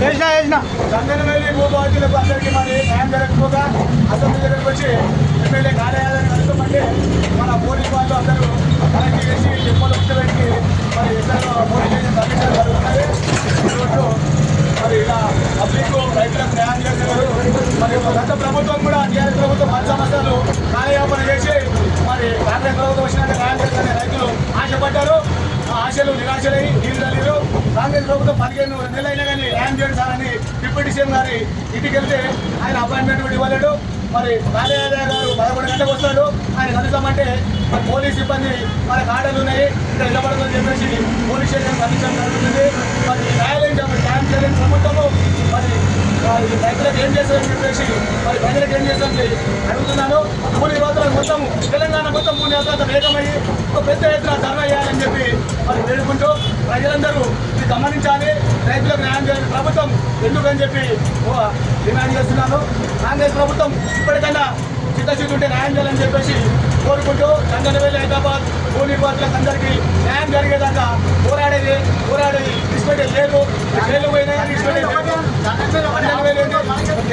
వేసిన వేసిన చందనవేలి భూబాధితులకు అందరికీ మరి న్యాయం జరగకపోగా అసెంబ్లీ దగ్గరకు వచ్చి ఎమ్మెల్యే కార్యాలయాన్ని కలుస్తామంటే మన పోలీసు వాళ్ళు అందరూ మనకి వేసి చెప్పలు మరి ఇద్దరు పోలీస్ స్టేషన్ తరలించడం జరుగుతుంది ఈరోజు మరి ఇలా పబ్లిక్ రైతులకు న్యాయం చేస్తున్నారు మరి గత ప్రభుత్వం కూడా టీఆర్ఎస్ ప్రభుత్వం మంచి సమస్యలు కార్యయాపన చేసి మరి కాంగ్రెస్ ప్రభుత్వం వచ్చినట్టు న్యాయం చేస్తారని రైతులు ఆశపడ్డారు. ఆశలు నిరాశలై నీళ్ళు కాంగ్రెస్ ప్రభుత్వం పదిహేను నెలలు అయినా కానీ న్యాయం చేయండి సార్ అని డిప్యూటీ సీఎం గారి ఇంటికి వెళ్తే ఆయన అపాయింట్మెంట్ కూడా ఇవ్వలేడు. మరి కార్యాలయ గారు పదకొండు గంటలకు వస్తాడు. ఆయన కలుస్తామంటే మరి పోలీస్ సిబ్బంది మన కాడలు ఉన్నాయి. ఇక్కడ నిలబడదని చెప్పేసి పోలీస్ స్టేషన్ కమిషన్ జరుగుతుంది. మరి న్యాయాలయం చెప్పి న్యాయం చేయలేని ప్రభుత్వము మరి రైతులకు ఏం చేస్తారని చెప్పేసి మరి ప్రజలకు ఏం చేస్తామని అడుగుతున్నాను. కూలీ రోజు మొత్తం తెలంగాణ మొత్తం మూడు నెలల వేగమయ్యి ఒక పెద్ద ఎత్తున ధర్నా చేయాలని చెప్పి మరి వేడుకుంటూ ప్రజలందరూ ఇది గమనించాలి. రైతులకు న్యాయం చేయాలి ప్రభుత్వం ఎందుకని చెప్పి డిమాండ్ చేస్తున్నాను. కాంగ్రెస్ ప్రభుత్వం ఇప్పటికన్నా చిత్తశుద్ధి ఉంటే న్యాయం చేయాలని చెప్పేసి కోరుకుంటూ చందనవేలి హైదరాబాద్ భూనివాసులకు అందరికీ న్యాయం జరిగేదాకా పోరాడేది పోరాడేది తీసుకుంటే లేదు. జైలు పోయినా తీసుకుంటే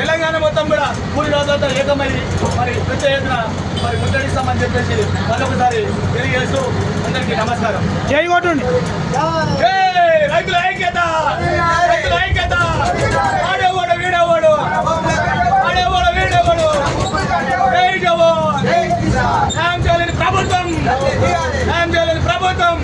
తెలంగాణ మొత్తం కూడా మూడు రోజులతో ఏకమై మరి పెద్ద ఎత్తున మరి ముట్టడిస్తామని చెప్పేసి మరొకసారి తెలియజేస్తూ అందరికీ నమస్కారం. జై కొట్టండి. రైతుల ఐక్యత! రైతుల ఐక్యత! ఆడేవాడు వీడేవాడు ఆడేవాడు వీడేవాడు ప్రభుత్వం! ప్రభుత్వం!